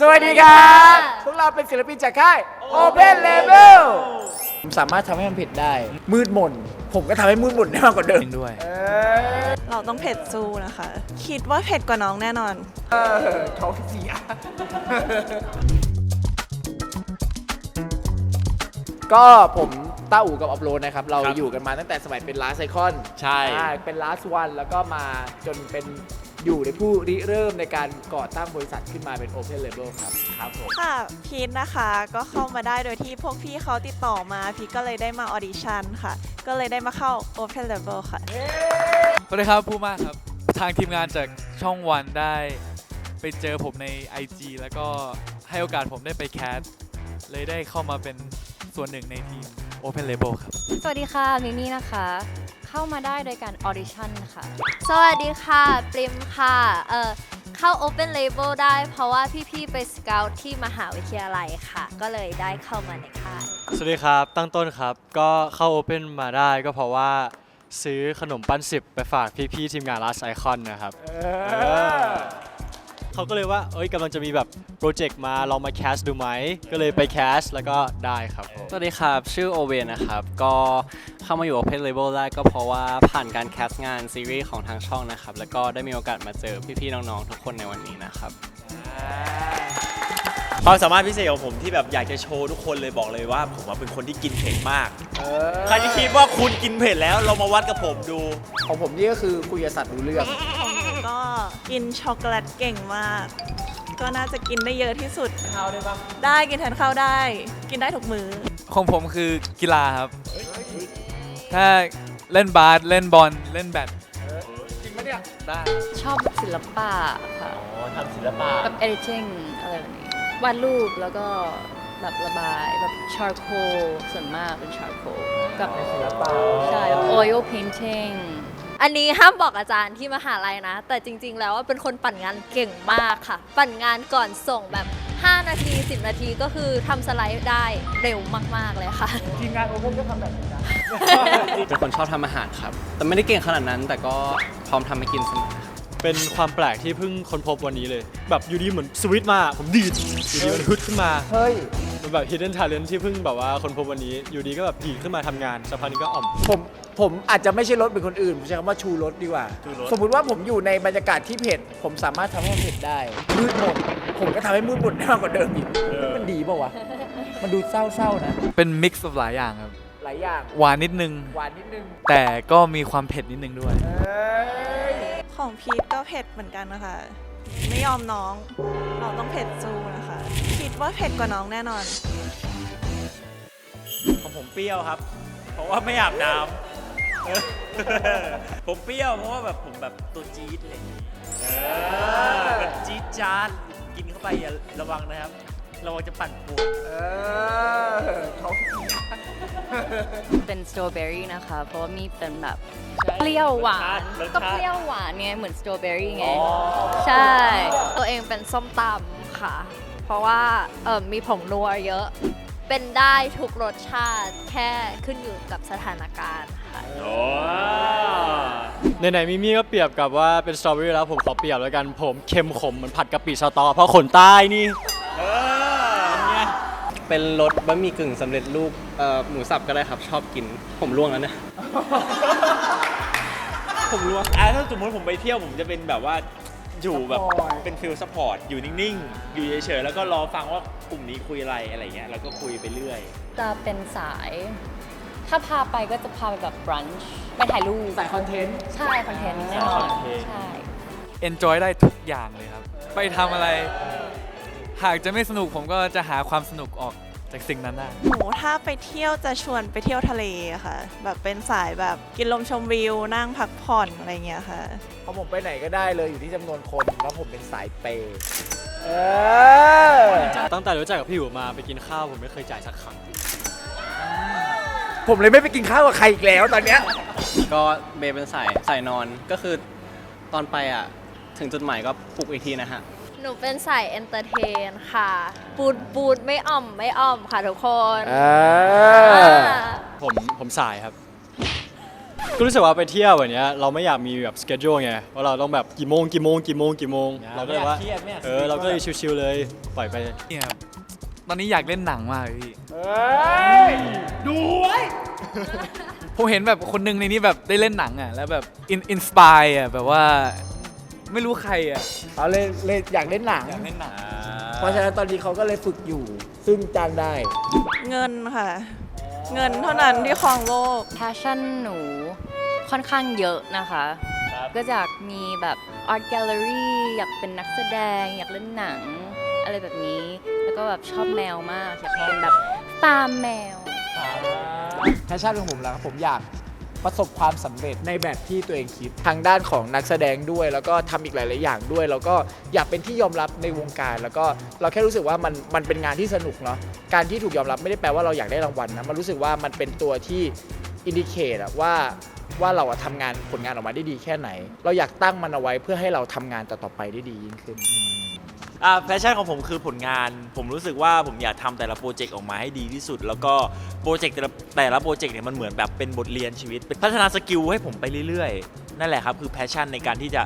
สวัสดีครับ พวกเราเป็นศิลปินจากค่าย Open Label ผมสามารถทำให้มันเผ็ดได้ มืดมน ผมก็ทำให้มืดมนได้มากกว่าเดิมด้วยเออเราต้องเผ็ดสู้นะคะ คิดว่าเผ็ดกว่าน้องแน่นอน เออท้องเสีย ก็ผมต้าอู่กับอัพโหลดนะครับ เราครับอยู่กันมาตั้งแต่สมัยเป็น last icon ใช่อ่าเป็น last one แล้วก็มาจนเป็น อยู่ในผู้ริเริ่มในการก่อตั้งบริษัทขึ้นมาเป็น Open Label ครับครับผม ค่ะพีทนะคะก็เข้ามาได้โดยที่พวกพี่เขาติดต่อมา พีทก็เลยได้มาออดิชั่นค่ะ ก็เลยได้มาเข้า Open Level ค่ะ สวัสดีครับผู้มากครับ ทางทีมงานจากช่องวันได้ ไปเจอผมใน IG แล้วก็ให้โอกาสผมได้ไปแคสเลยได้เข้ามาเป็นส่วนหนึ่งในทีม Open Label ครับ สวัสดีค่ะมิมี่นะคะ เข้ามาได้โดยการออดิชั่นค่ะ สวัสดีค่ะ ปริมค่ะ เอ่อ เข้า Open Label ได้เพราะว่าพี่ๆ ไปสเก u t ที่มหาวิทยาลัยค่ะ ก็เลยได้เข้ามาในค่าย สวัสดีครับ ตั้งต้นครับ ก็เข้า Open มาได้ก็เพราะว่าซื้อขนมปั้นสิบไปฝากพี่ๆ ทีมงาน Last Icon นะครับ เขาก็เลยว่า เอ้ยกำลังจะมีแบบโปรเจกต์มาลองมาแคสดูไหม ก็เลยไปแคสแล้วก็ได้ครับผม สวัสดีครับ ชื่อโอเวนนะครับ ก็เข้ามาอยู่ Open Label ได้ก็เพราะว่าผ่านการแคสต์งานซีรีส์ของทางช่องนะครับ แล้วก็ได้มีโอกาสมาเจอพี่ๆน้องๆ ทุกคนในวันนี้นะครับ ความสามารถพิเศษของผมที่แบบอยากจะโชว์ทุกคนเลยบอกเลยว่า ผมอะเป็นคนที่กินเผ็ดมาก ใครที่คิดว่าคุณกินเผ็ดแล้วเรามาวัดกับผมดู ของผมนี่ก็คือคุยกับสัตว์รู้เรื่องของหนู ก็กินช็อกโกแลตเก่งมาก ก็น่าจะกินได้เยอะที่สุด ข้าวได้ปะได้กินแทนข้าวได้ กินได้ทุกมื้อ ของผมคือกีฬาครับ ถ้าเล่นบาสเล่นบอลเล่นแบดจริงปะเนี่ยได้ชอบศิลปะค่ะอ๋อทำศิลปะแบบ editing อะไรแบบนี้วาดรูปแล้วก็แบบระบายแบบ charcoal ส่วนมากเป็น charcoal กับ ศิลปะใช่ oil painting อันนี้ห้ามบอกอาจารย์ที่มหาลัยนะ แต่จริง ๆ แล้วว่าเป็นคนปั่นงานเก่งมากค่ะ ปั่นงานก่อนส่งแบบ 5 นาที 10 นาทีก็คือทำสไลด์ได้เร็วมาก ๆ เลยค่ะ ทีมงานโอเพ่นก็ทำแบบนี้นะ เป็นคนชอบทำอาหารครับ แต่ไม่ได้เก่งขนาดนั้น แต่ก็พร้อมทำให้กินเสมอครับเป็นความแปลกที่เพิ่งค้นพบวันนี้เลย แบบอยู่ดีเหมือนสวิตช์มา ผมดีดอยู่ดีมันฮึดขึ้นมา เฮ้ย เป็นแบบ hidden talent ที่เพิ่งแบบว่าค้นพบวันนี้ อยู่ดีก็แบบดีดขึ้นมาทำงานสักพักนึงก็อ่อม ผมผมอาจจะไม่ใช่รถเป็นคนอื่น ผมใช้คำว่าชูรถดีกว่าสมมุติว่าผมอยู่ในบรรยากาศที่เผ็ด ผมสามารถทำให้มันเผ็ดได้มืดมนผมก็ทำให้มืดมนได้มากกว่าเดิมอีกมันดีเปล่าวะ มันดูเศร้าๆนะ เป็นมิกซ์หลายอย่างครับ หลายอย่าง หวานนิดนึง หวานนิดนึง แต่ก็มีความเผ็ดนิดนึงด้วย เอ้ย ของพีทก็เผ็ดเหมือนกันนะคะ ไม่ยอมน้อง เราต้องเผ็ดสู้นะคะ คิดว่าเผ็ดกว่าน้องแน่นอน ของผมเปรี้ยวครับ เพราะว่าไม่อาบน้ำ ผมเปรี้ยวเพราะว่าแบบผมแบบตัวจี๊ดเลยเออแบบจี๊ดจานกินเข้าไปอย่าระวังนะครับ ระวังจะปั่นปวดเออท้องเสียเป็นสตรอเบอรี่นะคะ เพราะว่ามีเป็นแบบเปรี้ยวหวานรสชาติก็เปรี้ยวหวานไงเหมือนสตรอเบอรี่ไง อ๋อ ใช่ ตัวเองเป็นส้มตำค่ะ เพราะว่าเออมีผงนัวเยอะ เป็นได้ทุกรสชาติแค่ขึ้นอยู่กับสถานการณ์ค่ะ โอ้ไหนๆมิมี่ก็เปรียบกับว่าเป็นสตรอเบอรี่แล้วผมขอเปรียบแล้วกันผมเค็มขมเหมือนผัดกะปิสตอ เพราะขนใต้นี่ เออเนี่ย เป็นรสบะหมี่กึ่งสำเร็จรูปเอ่อหมูสับก็ได้ครับ ชอบกิน ผมล่วงแล้วเนี่ย ผมรู้ว่าอะถ้าสมมติผมไปเที่ยวผมจะเป็นแบบว่าอยู่แบบ Support เป็นฟิลซัพพอร์ตอยู่นิ่งๆ อยู่เฉยๆ แล้วก็รอฟังว่ากลุ่มนี้คุยอะไรอะไรเงี้ยแล้วก็คุยไปเรื่อย จะเป็นสาย ถ้าพาไปก็จะพาไปแบบบรันช์ไปถ่ายรูปสายคอนเทนต์ ใช่คอนเทนต์แน่นอน ใช่ enjoy ได้ทุกอย่างเลยครับ ไปทำอะไร หากจะไม่สนุกผมก็จะหาความสนุกออกจากสิ่งนั้นได้ หนูถ้าไปเที่ยวจะชวนไปเที่ยวทะเลอะค่ะ แบบเป็นสายแบบกินลมชมวิวนั่งพักผ่อนอะไรเงี้ยค่ะพอผมไปไหนก็ได้เลยอยู่ที่จำนวนคนเพราะผมเป็นสายเปย์เออตั้งแต่รู้จักกับพี่อยู่มาไปกินข้าวผมไม่เคยจ่ายสักครั้ง ผมเลยไม่ไปกินข้าวกับใครอีกแล้วตอนเนี้ย ก็เบย์เป็นสายสายนอนก็คือตอนไปอะ ถึงจุดหมายก็ปลุกอีกทีนะฮะห นูเป็นสายเอนเตอร์เทนค่ะปูดปูดไม่อ่อมไม่อ่อมค่ะทุกคนอ่า อ่า ผมผมสายครับ ก็รู้สึกว่าไปเที่ยวแบบเนี้ยเราไม่อยากมีแบบสเกจ u l e ไงว่าเราต้องแบบกี่โมงกี่โมงกี่โมงกี่โมงเราก็เลยว่าไม่อยากเครียดไม่อยาก เออเราก็เลยชิวๆเลยปล่อยไป เนี่ยครับตอนนี้อยากเล่นหนังมากเลยพี่เอ้ยดูไว้ ผมเห็นแบบคนหนึงในนี้แบบได้เล่นหนังอะ แล้วแบบอินอินสปายอะแบบว่า ไม่รู้ใครอะเขาเลยเลยอยากเล่นหนัง อยากเล่นหนังเพราะฉะนั้นตอนนี้เขาก็เลยฝึกอยู่ ซึ่งจ้างได้ เงินค่ะ เงินเท่านั้นที่ครองโลก แพชชั่นหนูค่อนข้างเยอะนะคะ ก็อยากมีแบบ art gallery อยากเป็นนักแสดง อยากเล่นหนัง อะไรแบบนี้ แล้วก็แบบชอบแมวมาก อยากเป็นแบบฟาร์มแมว แพชชั่นของผมแล้วครับผมอยาก ประสบความสำเร็จในแบบที่ตัวเองคิดทางด้านของนักแสดงด้วย แล้วก็ทำอีกหลาย ๆ อย่างด้วย แล้วก็อยากเป็นที่ยอมรับในวงการ แล้วก็เราแค่รู้สึกว่ามันมันเป็นงานที่สนุกเนาะการที่ถูกยอมรับไม่ได้แปลว่าเราอยากได้รางวัลนะมันรู้สึกว่ามันเป็นตัวที่อินดิเคตว่าว่าเราอะทำงานผลงานออกมาได้ดีแค่ไหน เราอยากตั้งมันเอาไว้เพื่อให้เราทำงานต่อๆไปได้ดียิ่งขึ้น แพชชั่นของผมคือผลงาน ผมรู้สึกว่าผมอยากทำแต่ละโปรเจกต์ออกมาให้ดีที่สุด แล้วก็โปรเจกต์แต่ละแต่ละโปรเจกต์เนี่ยมันเหมือนแบบเป็นบทเรียนชีวิตเป็นพัฒนาสกิลให้ผมไปเรื่อยๆ นั่นแหละครับ คือแพชชั่นในการที่จะ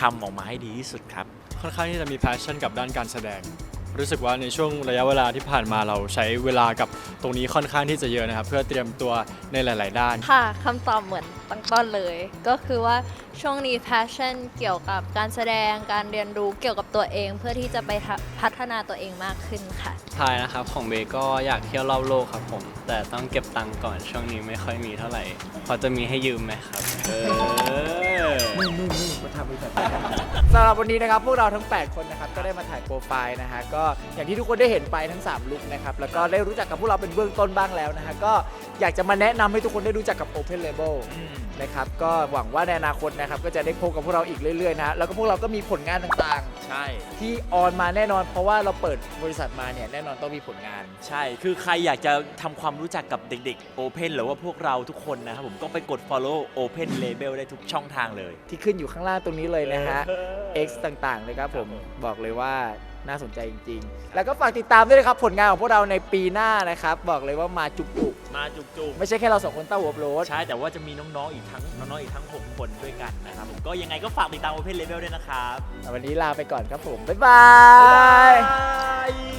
ทำออกมาให้ดีที่สุดครับ ค่อนข้างที่จะมีแพชชั่นกับด้านการแสดง รู้สึกว่าในช่วงระยะเวลาที่ผ่านมาเราใช้เวลากับตรงนี้ค่อนข้างที่จะเยอะนะครับ เพื่อเตรียมตัวในหลาย ๆ ด้าน ค่ะคำตอบเหมือนตั้งต้นเลย ก็คือว่าช่วงนี้ passion เกี่ยวกับการแสดงการเรียนรู้เกี่ยวกับตัวเอง เพื่อที่จะไปทะพัฒนาตัวเองมากขึ้นค่ะ ทายนะครับของเบก็อยากเที่ยวรอบโลกครับผม แต่ต้องเก็บตังค์ก่อนช่วงนี้ไม่ค่อยมีเท่าไหร่ พอจะมีให้ยืมไหมครับ เออ หรับวันนี้นะครับพวกเราทั้ง 8 คนนะครับก็ได้มาถ่ายโปรไฟล์นะฮะก็อย่างที่ทุกคนได้เห็นไปทั้ง 3 ลุคนะครับแล้วก็ได้รู้จักกับพวกเราเป็นเบื้องต้นบ้างแล้วนะฮะก็อยากจะมาแนะนำให้ทุกคนได้รู้จักกับ Open Label นะครับก็หวังว่าในอนาคตนะครับก็จะได้พบกับพวกเราอีกเรื่อยๆนะฮะแล้วก็พวกเราก็มีผลงานต่างใช่ ๆ ที่ออนมาแน่นอน เพราะว่าเราเปิดบริษัทมาเนี่ยแน่นอนต้องมีผลงาน ใช่ คือใครอยากจะทำความรู้จักกับเด็กๆ Open หรือว่าพวกเราทุกคนนะครับผมก็ไปกด follow Open Label ได้ทุกช่องทางเลย ที่ขึ้นอยู่ข้างล่างตรงนี้เลยนะฮะเออ X ต่างๆเลยครับผมบอกเลยว่า น่าสนใจจริง ๆ แล้วก็ฝากติดตามด้วยนะครับผลงานของพวกเราในปีหน้านะครับ บอกเลยว่ามาจุกมาจุกๆไม่ใช่แค่เราสองคนเต้าหัวโปรๆใช่ แต่ว่าจะมีน้องๆอีกทั้งน้องๆอีกทั้ง 6 คนด้วยกันนะครับผมก็ยังไงก็ฝากติดตาม Open Label ด้วยนะครับ วันนี้ลาไปก่อนครับผม บ๊ายบาย